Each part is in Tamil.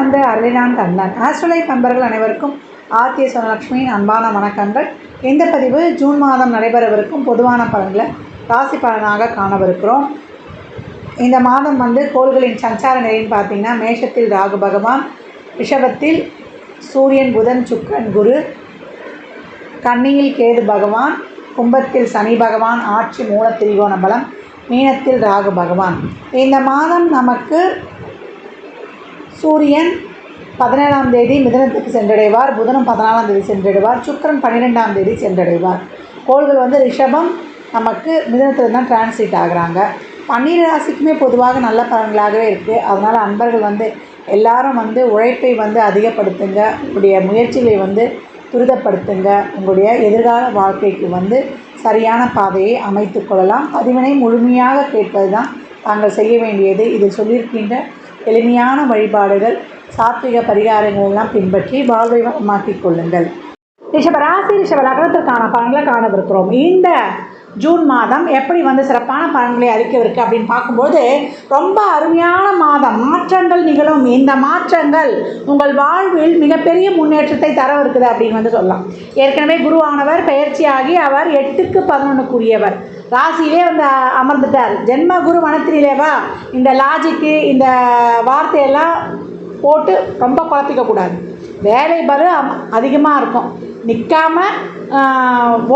வந்து அருளினான் கண்ணன். ஆஸ்ட்ரலைஃப் நண்பர்கள் அனைவருக்கும் ஆர்த்திய சுனலட்சுமியின் அன்பான வணக்கங்கள். இந்த பதிவு ஜூன் மாதம் நடைபெறவிருக்கும் பொதுவான பலன்களை ராசி பலனாக காணவிருக்கிறோம். இந்த மாதம் வந்து கோள்களின் சஞ்சார நிலைன்னு பார்த்தீங்கன்னா மேஷத்தில் ராகு பகவான் ரிஷபத்தில் சூரியன் புதன் சுக்கரன் குரு கன்னியில் கேது பகவான் கும்பத்தில் சனி பகவான் ஆட்சி மூல திரிகோண பலம் மீனத்தில் ராகு பகவான். இந்த மாதம் நமக்கு சூரியன் பதினேழாம் தேதி மிதனத்துக்கு சென்றடைவார். புதனும் பதினாலாம் தேதி சென்றடைவார். சுக்கிரன் பன்னிரெண்டாம் தேதி சென்றடைவார். கோள்கள் வந்து ரிஷபம். நமக்கு மிதனத்தில் தான் டிரான்ஸ்லேட் ஆகுறாங்க. பன்னீர் ராசிக்குமே பொதுவாக நல்ல பலன்களாகவே இருக்குது அதனால் அன்பர்கள் வந்து எல்லாரும் வந்து உழைப்பை வந்து அதிகப்படுத்துங்க. உங்களுடைய முயற்சிகளை வந்து துரிதப்படுத்துங்க. உங்களுடைய எதிர்கால வாழ்க்கைக்கு வந்து சரியான பாதையை அமைத்து கொள்ளலாம். பதிவினை முழுமையாக கேட்பது தான் தாங்கள் செய்ய வேண்டியது. இதில் சொல்லியிருக்கின்ற எளிமையான வழிபாடுகள் சாத்விக பரிகாரங்களெல்லாம் பின்பற்றி வாழ்வை வளமாக்கிக் கொள்ளுங்கள். ரிஷபராசி ரிஷப லக்னத்திற்கான பலன்களை காணவிருக்கிறோம். இந்த ஜூன் மாதம் எப்படி வந்து சிறப்பான பலன்களை அளிக்கவிருக்கு அப்படின்னு பார்க்கும்போது ரொம்ப அருமையான மாதம். மாற்றங்கள் நிகழும். இந்த மாற்றங்கள் உங்கள் வாழ்வில் மிகப்பெரிய முன்னேற்றத்தை தரவிருக்குது அப்படின்னு வந்து சொல்லலாம். ஏற்கனவே குருவானவர் பெயர்ச்சியாகி அவர் எட்டுக்கு பதினொன்றுக்குரியவர் ராசியிலே வந்து அமர்ந்துட்டார். ஜென்ம குரு வனத்திலேவா இந்த லாஜிக்கு இந்த வார்த்தையெல்லாம் போட்டு ரொம்ப குழப்பிக்கக்கூடாது வேலை பரு அதிகமாக இருக்கும். நிற்காம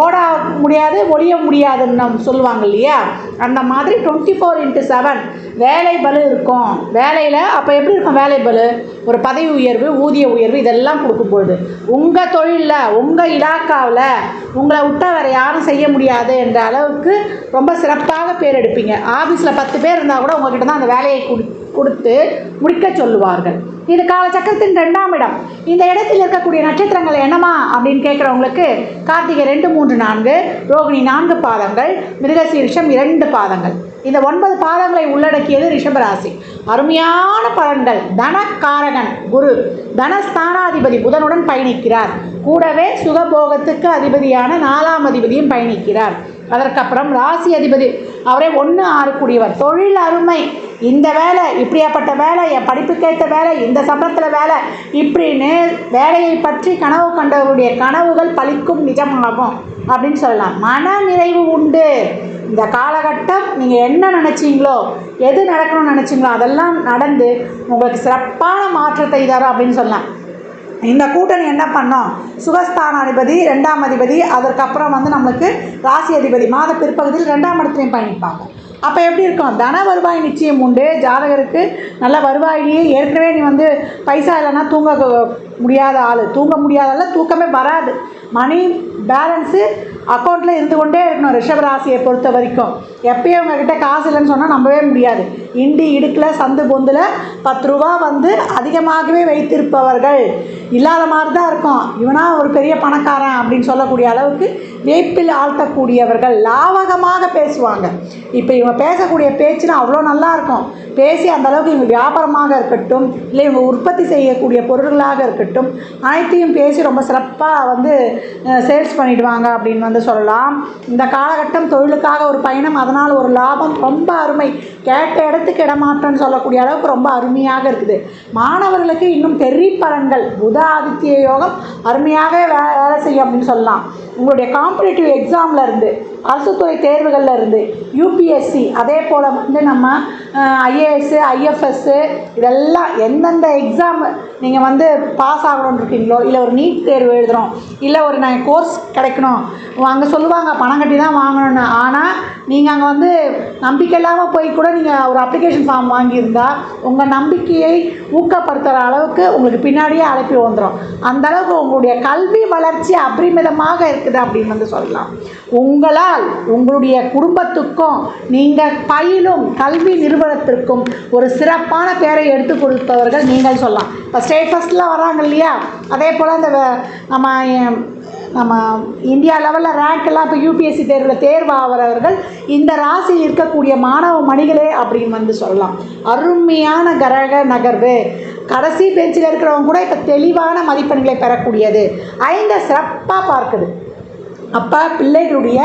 ஓட முடியாது ஒழிய முடியாதுன்னு நம்ம சொல்லுவாங்க இல்லையா? அந்த மாதிரி டுவெண்ட்டி ஃபோர் இன்ட்டு செவன் வேலை பலு இருக்கும். வேலையில் அப்போ எப்படி இருக்கும் வேலை பலு ஒரு பதவி உயர்வு ஊதிய உயர்வு இதெல்லாம் கொடுக்கும்பொழுது உங்கள் தொழிலில் உங்கள் இலாக்காவில் உங்களை விட்டால் வேறு யாரும் செய்ய முடியாது என்ற அளவுக்கு ரொம்ப சிறப்பாக பேர் எடுப்பீங்க. ஆஃபீஸில் பத்து பேர் இருந்தால் கூட உங்ககிட்ட தான் அந்த வேலையை கொடு கொடுத்து முடிக்க சொல்லுவார்கள். இது காலச்சக்கரத்தின் ரெண்டாம் இடம். இந்த இடத்தில் இருக்கக்கூடிய நட்சத்திரங்கள் என்னமா அப்படின்னு கேட்குறவங்களுக்கு கார்த்திகை ரெண்டு மூன்று நான்கு ரோகிணி நான்கு பாதங்கள் மிருகசீரிஷம் இரண்டு பாதங்கள். இந்த ஒன்பது பாதங்களை உள்ளடக்கியது ரிஷபராசி. அருமையான பலன்கள். தனக்காரகன் குரு. தனஸ்தானாதிபதி புதனுடன் பயணிக்கிறார். கூடவே சுகபோகத்துக்கு அதிபதியான நாலாம் அதிபதியும் பயணிக்கிறார். அதற்கப்புறம் ராசி அதிபதி. அவரே ஒன்று ஆறக்கூடியவர். தொழில் அருமை. இந்த வேலை இப்படியாப்பட்ட வேலை என் படிப்புக்கேற்ற வேலை இந்த சம்பளத்தில் வேலை இப்படின்னு வேலையை பற்றி கனவு கண்டவருடைய கனவுகள் பழிக்கும் நிஜமாகும் அப்படின்னு சொல்லலாம். மன நிறைவு உண்டு. இந்த காலகட்டம் நீங்கள் என்ன நினச்சிங்களோ எது நடக்கணும்னு நினச்சிங்களோ அதெல்லாம் நடந்து உங்களுக்கு சிறப்பான மாற்றத்தை தரும் அப்படின்னு சொல்லலாம். இந்த கூட்டணி என்ன பண்ணோம்? சுகஸ்தான அதிபதி ரெண்டாம் அதிபதி அதற்கப்புறம் வந்து நம்மளுக்கு ராசி அதிபதி மாத பிற்பகுதியில் ரெண்டாம் இடத்துலையும் பயணிப்பாங்க. அப்போ எப்படி இருக்கும்? தன வருவாய் நிச்சயம் உண்டு. ஜாதகருக்கு நல்ல வருவாயிலேயே ஏற்கனவே நீ வந்து பைசா இல்லைன்னா தூங்க முடியாத ஆள். தூங்க முடியாதால தூக்கமே வராது. மணி பேலன்ஸு அக்கௌண்ட்டில் இருந்து கொண்டே இருக்கணும் ரிஷபராசியை பொறுத்த வரைக்கும். எப்பயும் உங்ககிட்ட காசு இல்லைன்னு சொன்னால் நம்பவே முடியாது. இண்டி இடுக்கில் சந்து பொந்தில் பத்து ரூபா வந்து அதிகமாகவே வைத்திருப்பவர்கள். இல்லாத மாதிரி தான் இருக்கும். இவனா ஒரு பெரிய பணக்காரன் அப்படின்னு சொல்லக்கூடிய அளவுக்கு வேப்பில் ஆழ்த்தக்கூடியவர்கள் லாவகமாக பேசுவாங்க. இப்போ இவங்க பேசக்கூடிய பேச்சுனா அவ்வளோ நல்லாயிருக்கும் பேசி அந்த அளவுக்கு இவங்க வியாபாரமாக இருக்கட்டும் இல்லை இவங்க உற்பத்தி செய்யக்கூடிய பொருள்களாக இருக்கட்டும் அனைத்தையும் பேசி ரொம்ப சிறப்பாக வந்து சேல்ஸ் பண்ணிடுவாங்க அப்படின்னு வந்து சொல்லலாம். இந்த காலகட்டம் தொழிலுக்காக ஒரு பயணம் அதனால் ஒரு லாபம் ரொம்ப அருமை. கேட்ட இடத்துக்கு இடமாற்றம்னு சொல்லக்கூடிய அளவுக்கு ரொம்ப அருமையாக இருக்குது. மாணவர்களுக்கு இன்னும் பெரிய பலன்கள் புத ஆதித்ய யோகம் அருமையாக வே வேலை செய்யும் அப்படின்னு சொல்லலாம். உங்களுடைய காம்படிட்டிவ் எக்ஸாமில் இருந்து அரசுத்துறை தேர்வுகளில் இருந்து யூபிஎஸ்சி அதே போல் வந்து நம்ம ஐஏஎஸ்ஸு ஐஎஃப்எஸ்ஸு இதெல்லாம் எந்தெந்த எக்ஸாம் நீங்கள் வந்து பாஸ் ஆகணும்னு இருக்கீங்களோ இல்லை ஒரு நீட் தேர்வு எழுதுகிறோம் இல்லை ஒரு நான் கோர்ஸ் கிடைக்கணும் அங்கே சொல்லுவாங்க பணம் கட்டி தான் வாங்கணும்னு. ஆனால் நீங்கள் அங்கே வந்து நம்பிக்கை இல்லாமல் போய் கூட நீங்கள் ஒரு அப்ளிகேஷன் ஃபார்ம் வாங்கியிருந்தா உங்கள் நம்பிக்கையை ஊக்கப்படுத்துகிற அளவுக்கு உங்களுக்கு பின்னாடியே அழைப்பி வந்துடும் அந்த அளவுக்கு உங்களுடைய கல்வி வளர்ச்சி அபரிமிதமாக இருக்குது அப்படின்னு வந்து சொல்லலாம். உங்களால் உங்களுடைய குடும்பத்துக்கும் நீங்கள் பயிலும் கல்வி நிறுவனத்திற்கும் ஒரு சிறப்பான பேரை எடுத்து கொடுப்பவர்கள் நீங்கள் சொல்லலாம். இப்போ ஸ்டேட் ஃபஸ்ட்டில் வராங்க இல்லையா? அதே போல் அந்த வ- நம்ம நம்ம இந்தியா லெவலில் ரேங்க்கெல்லாம் இப்போ யூபிஎஸ்சி தேர்வில் தேர்வாகிறவர்கள் இந்த ராசியில் இருக்கக்கூடிய மாணவ மணிகளே அப்படின்னு வந்து சொல்லலாம். அருமையான கரக நகர்வு. கடைசி பெஞ்சில் இருக்கிறவங்க கூட இப்போ தெளிவான மதிப்பெண்களை பெறக்கூடியது. ஐந்தை சிறப்பாக பார்க்குது. அப்போ பிள்ளைகளுடைய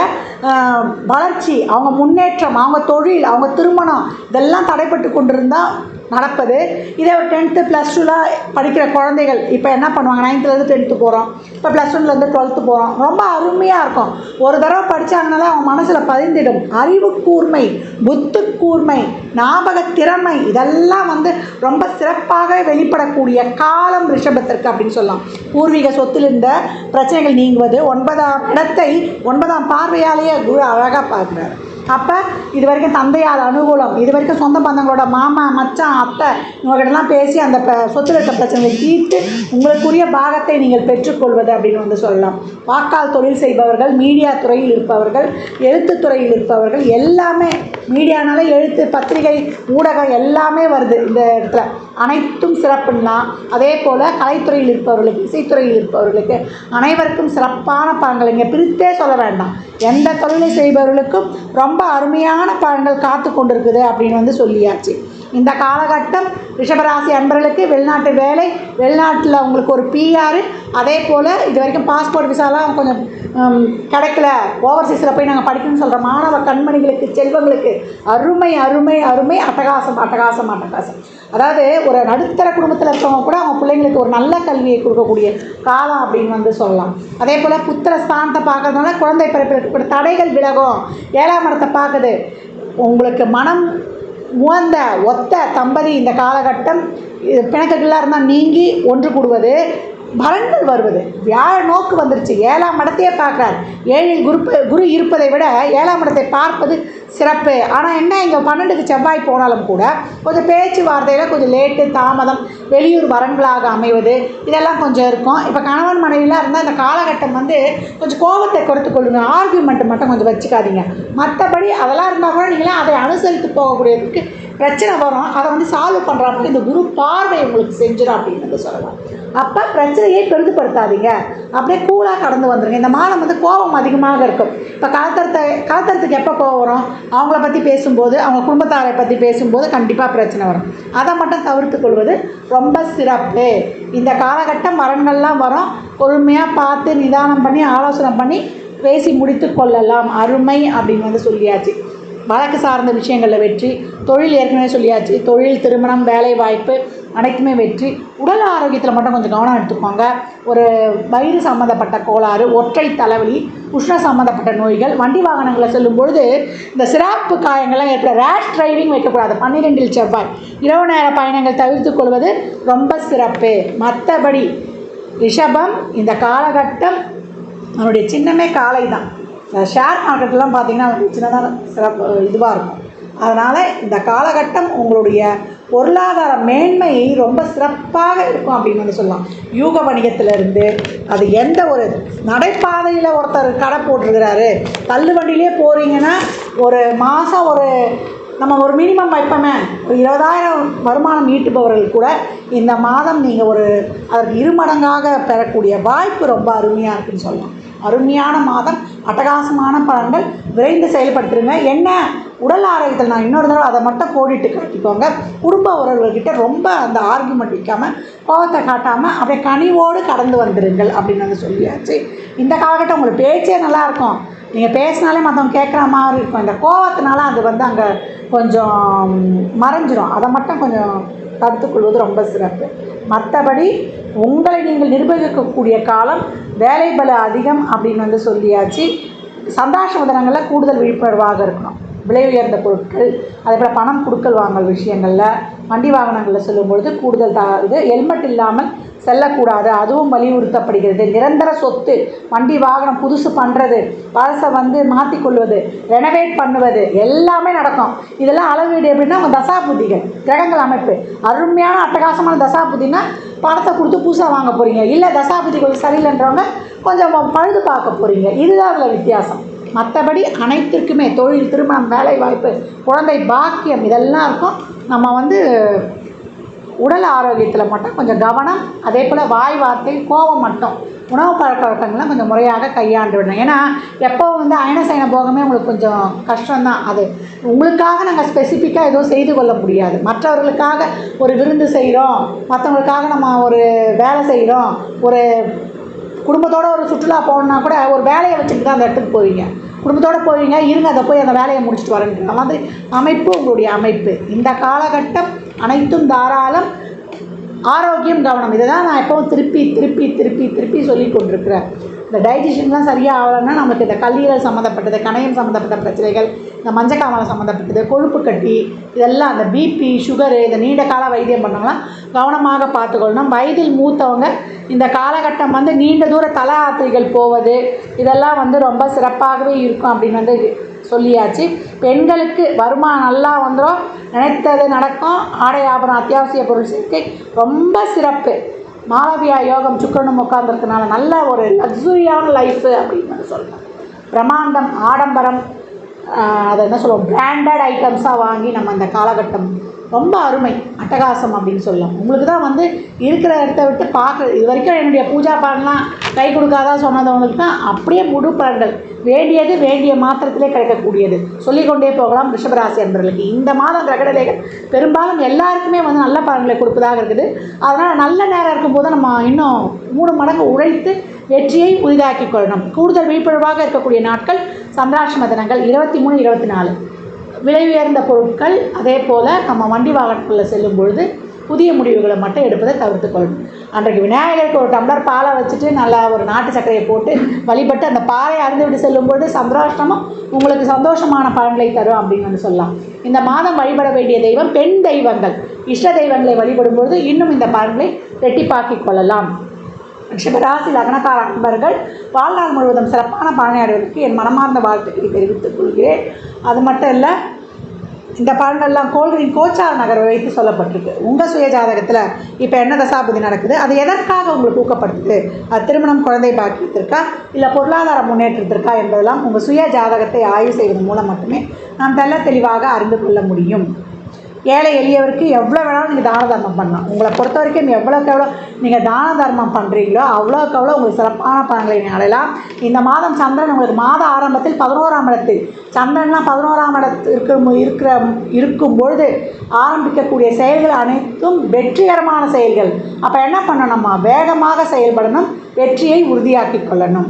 வளர்ச்சி அவங்க முன்னேற்றம் அவங்க தொழில் அவங்க திருமணம் இதெல்லாம் தடைப்பட்டு கொண்டிருந்தால் நடப்பது இதே ஒரு டென்த்து ப்ளஸ் டூவில் படிக்கிற குழந்தைகள் இப்போ என்ன பண்ணுவாங்க? நைன்த்துலேருந்து டென்த்து போகிறோம் இப்போ ப்ளஸ் ஒன்லேருந்து டுவெல்த்து போகிறோம் ரொம்ப அருமையாக இருக்கும். ஒரு தடவை படித்தாங்கனாலே அவங்க மனசில் பதிந்திடும். அறிவு கூர்மை புத்து கூர்மை ஞாபக திறமை இதெல்லாம் வந்து ரொம்ப சிறப்பாக வெளிப்படக்கூடிய காலம் ரிஷபத்திற்கு அப்படின்னு சொல்லலாம். பூர்வீக சொத்தில் இருந்த பிரச்சனைகள் நீங்குவது. ஒன்பதாம் இடத்தை ஒன்பதாம் பார்வையாலேயே குரு அழகாக பார்க்குறாரு. அப்போ இது வரைக்கும் தந்தையால் அனுகூலம் இது வரைக்கும் சொந்த பந்தங்களோட மாமா மச்சான் அத்தை இவங்ககிட்டலாம் பேசி அந்த ப சொத்துல இருக்க பிரச்சனைகளை தீர்த்து உங்களுக்குரிய பாகத்தை நீங்கள் பெற்றுக்கொள்வது அப்படின்னு வந்து சொல்லலாம். வாக்கால் தொழில் செய்பவர்கள் மீடியா துறையில் இருப்பவர்கள் எழுத்து துறையில் இருப்பவர்கள் எல்லாமே மீடியானால எழுத்து பத்திரிகை ஊடகம் எல்லாமே வருது இந்த இடத்துல. அனைத்தும் சிறப்புன்னா அதே போல் கலைத்துறையில் இருப்பவர்களுக்கு இசைத்துறையில் இருப்பவர்களுக்கு அனைவருக்கும் சிறப்பான பலன்கள் இங்கே பிரித்தே சொல்ல வேண்டாம். எந்த தொழிலை செய்பவர்களுக்கும் ரொம்ப அருமையான பலன்கள் காத்து கொண்டிருக்குது அப்படின்னு வந்து சொல்லியாச்சு. இந்த காலகட்டம் ரிஷபராசி அன்பர்களுக்கு வெளிநாட்டு வேலை வெளிநாட்டில் உங்களுக்கு ஒரு பிஆர் அதே போல் இது வரைக்கும் பாஸ்போர்ட் விசாலாம் கொஞ்சம் கிடைக்கல. ஓவர்சீஸில் போய் நாங்கள் படிக்கணும்னு சொல்கிற மாணவ கண்மணிகளுக்கு செல்வங்களுக்கு அருமை அருமை அருமை அட்டகாசம் அட்டகாசம் அட்டகாசம். அதாவது ஒரு நடுத்தர குடும்பத்தில் இருக்கவங்க கூட அவங்க பிள்ளைங்களுக்கு ஒரு நல்ல கல்வியை கொடுக்கக்கூடிய காலம் அப்படின்னு வந்து சொல்லலாம். அதே போல் புத்திர ஸ்தானத்தை பார்க்கறதுனால குழந்தை பிறப்பிற்கு தடைகள் விலகும். ஏழாம் இடத்தை பார்க்குது. உங்களுக்கு மனம் உகந்த ஒத்த தம்பதி இந்த காலகட்டம் இது இருந்தால் நீங்கி ஒன்று கூடுவது. பலன்கள் வருவது. வியாழ நோக்கு வந்துருச்சு. ஏழாம் இடத்தையே பார்க்குறார். ஏழில் குரு குரு இருப்பதை விட ஏழாம் இடத்தை பார்ப்பது சிறப்பு. ஆனால் என்ன இங்கே பன்னெண்டுக்கு செவ்வாய் போனாலும் கூட கொஞ்சம் பேச்சுவார்த்தையில் கொஞ்சம் லேட்டு தாமதம் வெளியூர் வரன்களாக அமைவது இதெல்லாம் கொஞ்சம் இருக்கும். இப்போ கணவன் மனைவிலாம் இருந்தால் இந்த காலகட்டம் வந்து கொஞ்சம் கோபத்தை குறைத்து கொள்ளுங்க ஆர்கியூமெண்ட் மட்டும் கொஞ்சம் வச்சுக்காதீங்க. மற்றபடி அதெல்லாம் இருந்தால் கூட நீங்களாம் அதை அனுசரித்து போகக்கூடியதுக்கு பிரச்சனை வரும் அதை வந்து சால்வ் பண்ணுறப்ப இந்த குரு பார்வை உங்களுக்கு செஞ்சிடும் அப்படின்னு வந்து சொல்லலாம். அப்போ பிரச்சனையை பெரிதுபடுத்தாதீங்க. அப்படியே கூலாக கடந்து வந்துடுங்க இந்த மாதம் வந்து கோபம் அதிகமாக இருக்கும். இப்போ கலத்தரத்தை கலத்தரத்துக்கு எப்போ கோவம் வரும்? அவங்கள பற்றி பேசும்போது அவங்க குடும்பத்தாரை பற்றி பேசும்போது கண்டிப்பாக பிரச்சனை வரும். அதை மட்டும் தவிர்த்து கொள்வது ரொம்ப சிறப்பு. இந்த காலகட்டம் மரங்கள்லாம் வரும். பொறுமையாக பார்த்து நிதானம் பண்ணி ஆலோசனை பண்ணி பேசி முடித்து கொள்ளலாம். அருமை அப்படின்னு வந்து சொல்லியாச்சு. வழக்கு சார்ந்த விஷயங்களில் வெற்றி தொழில் ஏற்கனவே சொல்லியாச்சு தொழில் திருமணம் வேலை வாய்ப்பு அனைத்துமே வெற்றி. உடல் ஆரோக்கியத்தில் மட்டும் கொஞ்சம் கவனம் எடுத்துக்கோங்க. ஒரு வயிறு சம்மந்தப்பட்ட கோளாறு ஒற்றை தலைவலி உஷ்ண சம்மந்தப்பட்ட நோய்கள் வண்டி வாகனங்களை செல்லும் பொழுது இந்த சிறப்பு காயங்கள்லாம் ஏற்பட ரேஷ் டிரைவிங் வைக்கக்கூடாது. பன்னிரெண்டில் செவ்வாய். இரவு நேர பயணங்கள் தவிர்த்து கொள்வது ரொம்ப சிறப்பு. மற்றபடி ரிஷபம் இந்த காலகட்டம் அவனுடைய சின்னமே காலை தான் ஷேர் மார்க்கெட்லாம் பார்த்தீங்கன்னா அவனுக்கு சின்னதாக சிறப்பு இதுவாக இருக்கும். அதனால் இந்த காலகட்டம் உங்களுடைய பொருளாதார மேன்மை ரொம்ப சிறப்பாக இருக்கும் அப்படின்னு வந்து சொல்லலாம். யூக வணிகத்திலிருந்து அது எந்த ஒரு நடைபாதையில் ஒருத்தர் கடை போட்டிருக்கிறாரு தள்ளு வண்டியிலே போகிறீங்கன்னா ஒரு மாதம் ஒரு நம்ம ஒரு மினிமம் வைப்போமே ஒரு இருபதாயிரம் வருமானம் ஈட்டுபவர்கள் கூட இந்த மாதம் நீங்கள் ஒரு அதற்கு இருமடங்காக பெறக்கூடிய வாய்ப்பு ரொம்ப அருமையாக இருக்குன்னு சொல்லலாம். அருமையான மாதம் அட்டகாசமான பலன்கள் விரைந்து செயல்படுத்துருங்க. என்ன? உடல் ஆரோக்கியத்தில் நான் இன்னொரு தடவை அதை மட்டும் கோடிட்டு காட்டிக்கோங்க. குடும்ப உறவுகள்கிட்ட ரொம்ப அந்த ஆர்குமெண்ட் வைக்காமல் கோபத்தை காட்டாமல் அப்படியே கனிவோடு கடந்து வந்துடுங்கள் அப்படின்னு வந்து சொல்லியாச்சு. இந்த காலகட்டம் உங்களுக்கு பேச்சே நல்லாயிருக்கும் நீங்கள் பேசினாலே மற்றவங்க கேட்குற மாதிரி இருக்கும். இந்த கோவத்தினால அது வந்து அங்கே கொஞ்சம் மறைஞ்சிரும். அதை மட்டும் கொஞ்சம் தடுத்துக்கொள்வது ரொம்ப சிறப்பு. மற்றபடி உங்களை நீங்கள் நிர்வகிக்கக்கூடிய காலம் வேலை பல அதிகம் அப்படின்னு வந்து சொல்லியாச்சு. சந்தாஷ உதனங்களில் கூடுதல் விழிப்புணர்வாக இருக்கணும். விலை உயர்ந்த பொருட்கள் அதே போல் பணம் கொடுக்கல் வாங்கல் விஷயங்களில் வண்டி வாகனங்களில் சொல்லும்பொழுது கூடுதல் த இது ஹெல்மெட் இல்லாமல் செல்லக்கூடாது. அதுவும் வலியுறுத்தப்படுகிறது. நிரந்தர சொத்து வண்டி வாகனம் புதுசு பண்ணுறது பழசை வந்து மாற்றிக்கொள்வது ரெனவேட் பண்ணுவது எல்லாமே நடக்கும். இதெல்லாம் அளவீடு எப்படின்னா தசா தசாபுத்திகள் கிரகங்கள் அமைப்பு. அருமையான அட்டகாசமான தசாபுத்தின்னா பணத்தை கொடுத்து புதுசாக வாங்க போகிறீங்க இல்லை தசாபுத்தி கொஞ்சம் சரியில்லைன்றவங்க கொஞ்சம் பழுது பார்க்க போகிறீங்க இதுதான் அதில் வித்தியாசம். மற்றபடி அனைத்திற்குமே தொழில் திருமணம் வேலை வாய்ப்பு குழந்தை பாக்கியம் இதெல்லாம் இருக்கும். நம்ம வந்து உடல் ஆரோக்கியத்தில் மட்டும் கொஞ்சம் கவனம் அதே போல் வாய் வார்த்தை கோபம் மட்டும். உணவு பழக்க வழக்கங்கள்லாம் கொஞ்சம் முறையாக கையாண்டு விடணும். ஏன்னா எப்போ வந்து அயன சயன போகமே உங்களுக்கு கொஞ்சம் கஷ்டம்தான் அது. உங்களுக்காக நாங்கள் ஸ்பெசிஃபிக்காக எதுவும் செய்து கொள்ள முடியாது. மற்றவர்களுக்காக ஒரு விருந்து செய்கிறோம் மற்றவங்களுக்காக நம்ம ஒரு வேலை செய்கிறோம் ஒரு குடும்பத்தோட ஒரு சுற்றுலா போகணுன்னா கூட ஒரு வேலையை வச்சுட்டு தான் அந்த இடத்துக்கு போவீங்க. குடும்பத்தோடு போவீங்க இருங்க அதை போய் அந்த வேலையை முடிச்சுட்டு வரேன்ற மாதிரி அமைப்பு உங்களுடைய அமைப்பு. இந்த காலகட்டம் அனைத்தும் தாராளம். ஆரோக்கியம் கவனம். இதை தான் நான் எப்பவும் திருப்பி திருப்பி திருப்பி திருப்பி சொல்லி கொண்டிருக்கிறேன். இந்த டைஜஷன்லாம் சரியாக ஆகலைன்னா நமக்கு இந்த கல்லீரல் சம்மந்தப்பட்டது கணையம் சம்மந்தப்பட்ட பிரச்சனைகள் இந்த மஞ்சக்காமலை சம்மந்தப்பட்டது கொழுப்பு கட்டி இதெல்லாம் அந்த பிபி சுகரு இந்த நீண்ட கால வைத்தியம் பண்ணலாம் கவனமாக பார்த்துக்கொள்ளணும். வயதில் மூத்தவங்க இந்த காலகட்டம் வந்து நீண்ட தூர தல யாத்திரைகள் போவது இதெல்லாம் வந்து ரொம்ப சிறப்பாகவே இருக்கும் அப்படின்னு வந்து சொல்லியாச்சு. பெண்களுக்கு வருமானம் நல்லா வந்துடும் நினைத்தது நடக்கும். ஆடை ஆபரணம் அத்தியாவசிய பொருள் சேர்க்கை ரொம்ப சிறப்பு. மாலவியா யோகம் சுக்கரனும் உட்காந்துருக்கனால நல்ல ஒரு லக்ஸுரியான லைஃபு அப்படின்னு சொல்லலாம். பிரம்மாண்டம் ஆடம்பரம் அதை என்ன சொல்லுவோம்? பிராண்டட் ஐட்டம்ஸாக வாங்கி நம்ம இந்த காலகட்டம். ரொம்ப அருமை அட்டகாசம் அப்படின்னு சொல்லலாம். உங்களுக்கு தான் வந்து இருக்கிற இடத்த விட்டு பார்க்க இது வரைக்கும் என்னுடைய பூஜா பாடலாம் கை கொடுக்காதா சொன்னதவங்களுக்கு தான் அப்படியே முழு பலன்கள். வேண்டியது வேண்டிய மாத்திரத்திலே கிடைக்கக்கூடியது. சொல்லிக்கொண்டே போகலாம் ரிஷபராசி அன்பர்களுக்கு. இந்த மாதம் கிரகடலைகள் பெரும்பாலும் எல்லாருக்குமே வந்து நல்ல பலன்களை கொடுப்பதாக இருக்குது. அதனால் நல்ல நேரம் இருக்கும்போது நம்ம இன்னும் மூணு மடங்கு உழைத்து வெற்றியை உரிதாக்கி கொள்ளணும். கூடுதல் விழிப்புணர்வாக இருக்கக்கூடிய நாட்கள் சந்திராஷ்டம தினங்கள் இருபத்தி மூணு இருபத்தி நாலு. விலை உயர்ந்த பொருட்கள் அதே போல் நம்ம வண்டி வாகனங்களில் செல்லும் பொழுது புதிய முடிவுகளை மட்டும் எடுப்பதை தவிர்த்து கொள்ளணும். அன்றைக்கு விநாயகருக்கு ஒரு டம்ளர் பாலை வச்சுட்டு நல்லா ஒரு நாட்டு சர்க்கரையை போட்டு வழிபட்டு அந்த பாலை அருந்து விட்டு செல்லும்பொழுது பொழுது உங்களுக்கு சந்தோஷமான பலன்களை தரும் அப்படின்னு வந்து சொல்லலாம். இந்த மாதம் வழிபட வேண்டிய தெய்வம் பெண் தெய்வங்கள். இஷ்ட தெய்வங்களை வழிபடும் பொழுது இன்னும் இந்த பலன்களை ரெட்டிப்பாக்கிக் கொள்ளலாம். ரிஷபராசி லக்னக்கார அன்பர்கள் வாழ்நாள் முழுவதும் சிறப்பான பலனை என் மனமார்ந்த வாழ்த்துக்களை தெரிவித்துக் கொள்கிறேன். அது மட்டும் இல்லை இந்த பலன்கள்லாம் கோள்களின் கோச்சார நகரை வைத்து சொல்லப்பட்டிருக்கு. உங்கள் சுய ஜாதகத்தில் இப்போ என்ன தசாபதி நடக்குது? அது எதற்காக உங்களுக்கு ஊக்கப்படுத்துது? அது திருமணம் குழந்தை பாக்கியத்திற்கா? இல்லை பொருளாதார முன்னேற்றத்திற்கா என்பதெல்லாம் உங்கள் சுய ஜாதகத்தை ஆய்வு செய்வதன் மூலம் மட்டுமே நாம் தெல்ல தெளிவாக அறிந்து கொள்ள முடியும். ஏழை எளியவருக்கு எவ்வளோ வேணாலும் நீங்கள் தான தர்மம் பண்ணலாம். உங்களை பொறுத்த வரைக்கும் எவ்வளோக்கு எவ்வளோ நீங்கள் தான தர்மம் பண்ணுறீங்களோ அவ்வளோக்கு அவ்வளோ உங்களுக்கு சிறப்பான பலன்களை நீங்கள் அடையலாம். இந்த மாதம் சந்திரன் உங்களுக்கு மாத ஆரம்பத்தில் பதினோராம் இடத்தில். சந்திரன்லாம் பதினோராம் இடத்து இருக்கிற இருக்கிற இருக்கும் பொழுது ஆரம்பிக்கக்கூடிய செயல்கள் அனைத்தும் வெற்றிகரமான செயல்கள். அப்போ என்ன பண்ணணும்மா? வேகமாக செயல்படணும் வெற்றியை உறுதியாக்கி கொள்ளணும்.